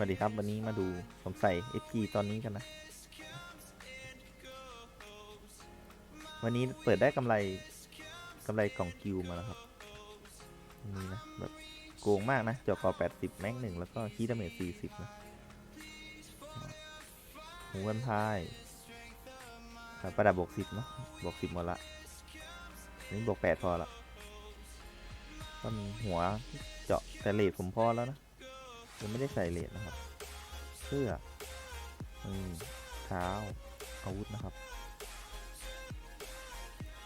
วัสดีครับ วันนี้มาดูผมใส่ FG ตอนนี้กันนะ วันนี้เปิดได้กำไรกำไรกล่องกิวมาแล้วครับนี่นะ แบบโกงมากนะจอคอ80 แม็กหนึ่งแล้วก็คีดาเมจ40 นะหูวันพายครับประดับบวก10เนาะบวก10หมดละนนี้บวก8พอละก็มีหัวเจาะแต่เลทผมพอแล้วนะ ยังไม่ได้ใส่เลทนะครับ เสื้ออืมเท้าอาวุธนะครับ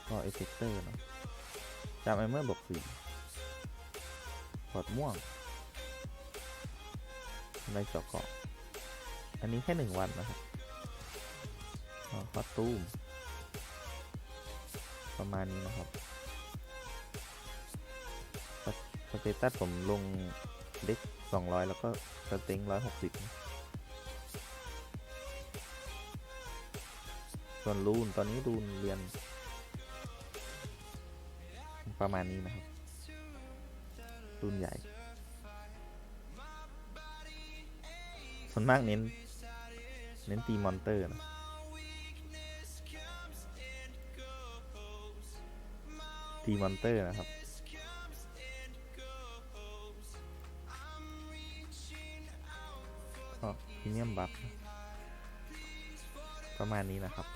ก็เอฟเฟกเตอร์เนะจำไอเมอร์บอกสี่พอดม่วงอะไรเจาะเกาะอันนี้แค่หนึ่งวันนะครับคอตูม ประมาณนี้นะครับสสเตตัสผมลง เด็กสองร้อยแล้วก็สเต็งร้อยหกสิบส่วนรูนตอนนี้รูนเรียน ประมาณนี้นะครับ รูนใหญ่ส่วนมากเน้น เน้นตีมอนเตอร์นะตีมอนเตอร์นะครับ ก็พรีเมียมบัฟประมาณนี้นะครับ